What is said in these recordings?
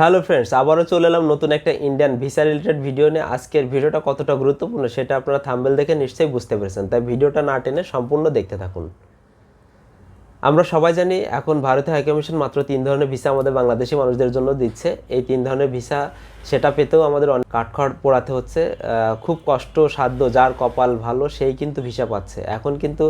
Hello friends, আবারও চলে এলাম নতুন একটা ইন্ডিয়ান ভিসা রিলেটেড ভিডিও নিয়ে। আজকের ভিডিওটা কতটা গুরুত্বপূর্ণ সেটা আপনারা থাম্বেল দেখে নিশ্চয়ই বুঝতে পেরেছেন। তাই ভিডিওটা না টেনে সম্পূর্ণ দেখতে থাকুন। আমরা সবাই জানি এখন ভারতীয় হাইকমিশন মাত্র তিন ধরনের ভিসা আমাদের বাংলাদেশি মানুষদের জন্য দিচ্ছে। এই তিন ধরনের ভিসা সেটা পেতেও আমাদের অনেক কাঠখড় পোড়াতে হচ্ছে। খুব কষ্ট, সাধ্য, যার কপাল ভালো, সেই কিন্তু ভিসা পাচ্ছে। এখন কিন্তু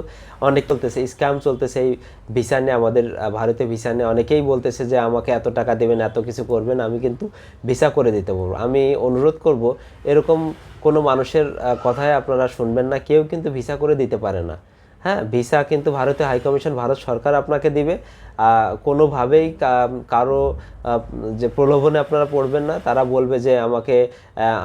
অনেক চলতেছে, স্ক্যাম চলতেছে এই ভিসা নিয়ে। আমাদের ভারতীয় ভিসা নিয়ে অনেকেই বলতেছে যে, আমাকে এত টাকা দেবেন, এত কিছু করবেন, আমি কিন্তু ভিসা করে দিতে পারব। আমি অনুরোধ করব, এরকম কোনো মানুষের কথায় আপনারা শুনবেন না। কেউ কিন্তু ভিসা করে দিতে পারে না। হ্যাঁ ভিসা কিন্তু ভারতীয় হাইকমিশন ভারত সরকার আপনাকে দিবে। কোনোভাবেই কারও যে প্রলোভনে আপনারা পড়বেন না, তারা বলবে যে আমাকে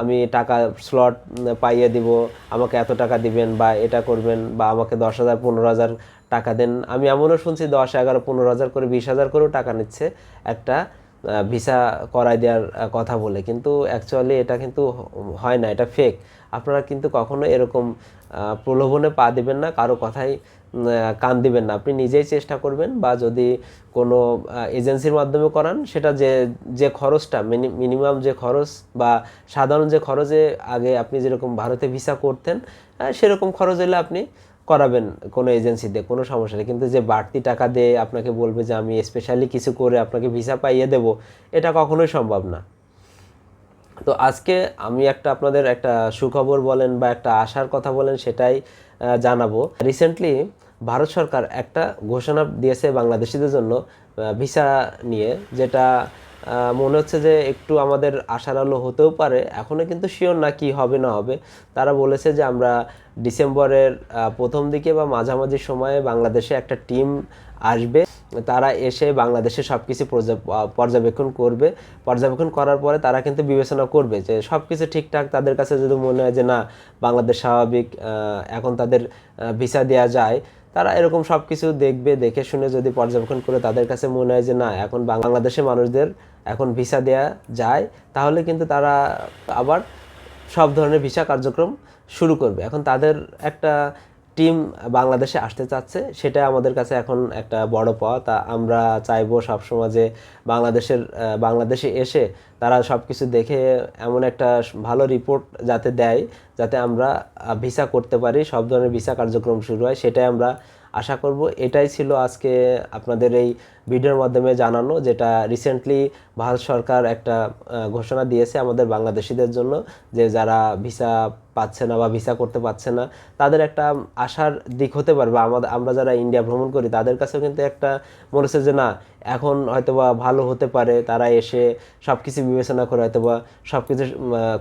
আমি টাকা স্লট পাইয়ে দিব, আমাকে এত টাকা দিবেন বা এটা করবেন বা আমাকে দশ হাজার, পনেরো হাজার টাকা দেন। আমি এমনও শুনছি দশ, এগারো, পনেরো হাজার করে, বিশ হাজার করেও টাকা নিচ্ছে একটা ভিসা করাই দেওয়ার কথা বলে। কিন্তু অ্যাকচুয়ালি এটা কিন্তু হয় না, এটা ফেক আপনারা কিন্তু কখনো এরকম প্রলোভনে পা দিবেন না, কারও কথাই কান দিবেন না। আপনি নিজেই চেষ্টা করবেন বা যদি কোনো এজেন্সির মাধ্যমে করান, সেটা যে যে খরচটা মিনিমাম যে খরচ বা সাধারণ যে খরচে আগে আপনি যেরকম ভারতে ভিসা করতেন সেরকম খরচ হলে আপনি করাবেন কোনো এজেন্সিতে, কোনো সমস্যা নেই। কিন্তু যে বাড়তি টাকা দিয়ে আপনাকে বলবে যে আমি স্পেশালি কিছু করে আপনাকে ভিসা পাইয়ে দেবো, এটা কখনোই সম্ভব না। তো আজকে আমি একটা আপনাদের একটা সুখবর বলেন বা একটা আশার কথা বলেন সেটাই জানাব। রিসেন্টলি ভারত সরকার একটা ঘোষণা দিয়েছে বাংলাদেশিদের জন্য ভিসা নিয়ে, যেটা মনে হচ্ছে যে একটু আমাদের আশার আলো হতেও পারে। এখনও কিন্তু শিওর না কি হবে, না হবে। তারা বলেছে যে আমরা ডিসেম্বরের প্রথম দিকে বা মাঝামাঝি সময়ে বাংলাদেশে একটা টিম আসবে। তারা এসে বাংলাদেশে সব কিছু পর্যবেক্ষণ করবে। পর্যবেক্ষণ করার পরে তারা কিন্তু বিবেচনা করবে যে সব কিছু ঠিকঠাক। তাদের কাছে যদি মনে হয় যে না, বাংলাদেশ স্বাভাবিক এখন তাদের ভিসা দেওয়া যায় তারা এরকম সব কিছু দেখবে, দেখে শুনে যদি পর্যবেক্ষণ করে তাদের কাছে মনে হয় যে না, এখন বাংলাদেশের মানুষদের এখন ভিসা দেয়া যায়, তাহলে কিন্তু তারা আবার সব ধরনের ভিসা কার্যক্রম শুরু করবে। এখন তাদের একটা টিম বাংলাদেশে আসতে চাচ্ছে, সেটা আমাদের কাছে এখন একটা বড় পাওয়া। তা আমরা চাইব সবসময় যে বাংলাদেশের বাংলাদেশে এসে তারা সব কিছু দেখে এমন একটা ভালো রিপোর্ট যাতে দেয়, যাতে আমরা ভিসা করতে পারি, সব ধরনের ভিসা কার্যক্রম শুরু হয়, সেটাই আমরা আশা করব। এটাই ছিল আজকে আপনাদের এই ভিডিওর মাধ্যমে জানানো, যেটা রিসেন্টলি ভারত সরকার একটা ঘোষণা দিয়েছে আমাদের বাংলাদেশিদের জন্য, যে যারা ভিসা পাচ্ছে না বা ভিসা করতে পারছে না, তাদের একটা আশার দিক হতে পারে বা আমাদের, আমরা যারা ইন্ডিয়া ভ্রমণ করি, তাদের কাছেও কিন্তু একটা মনে হচ্ছে যে না, এখন হয়তোবা ভালো হতে পারে, তারা এসে সব কিছু বিবেচনা করে হয়তোবা সব কিছু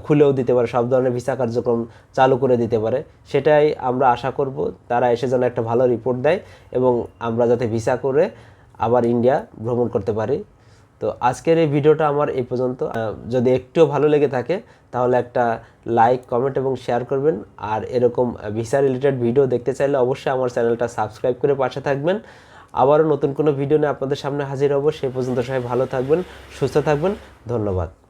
খুলেও দিতে পারে, সব ধরনের ভিসা কার্যক্রম চালু করে দিতে পারে। সেটাই আমরা আশা করব, তারা এসে যেন একটা ভালো রিপোর্ট দেয় এবং আমরা যাতে ভিসা করে আবার ইন্ডিয়া ভ্রমণ করতে পারি। তো আজকের এই ভিডিওটা আমার এই পর্যন্ত। যদি একটুও ভালো লেগে থাকে, তাহলে একটা লাইক কমেন্ট এবং শেয়ার করবেন। আর এরকম ভিসা রিলেটেড ভিডিও দেখতে চাইলে অবশ্যই আমার চ্যানেলটা সাবস্ক্রাইব করে পাশে থাকবেন। আবারও নতুন কোনো ভিডিও নিয়ে আপনাদের সামনে হাজির হব। সেই পর্যন্ত সবাই ভালো থাকবেন, সুস্থ থাকবেন। ধন্যবাদ।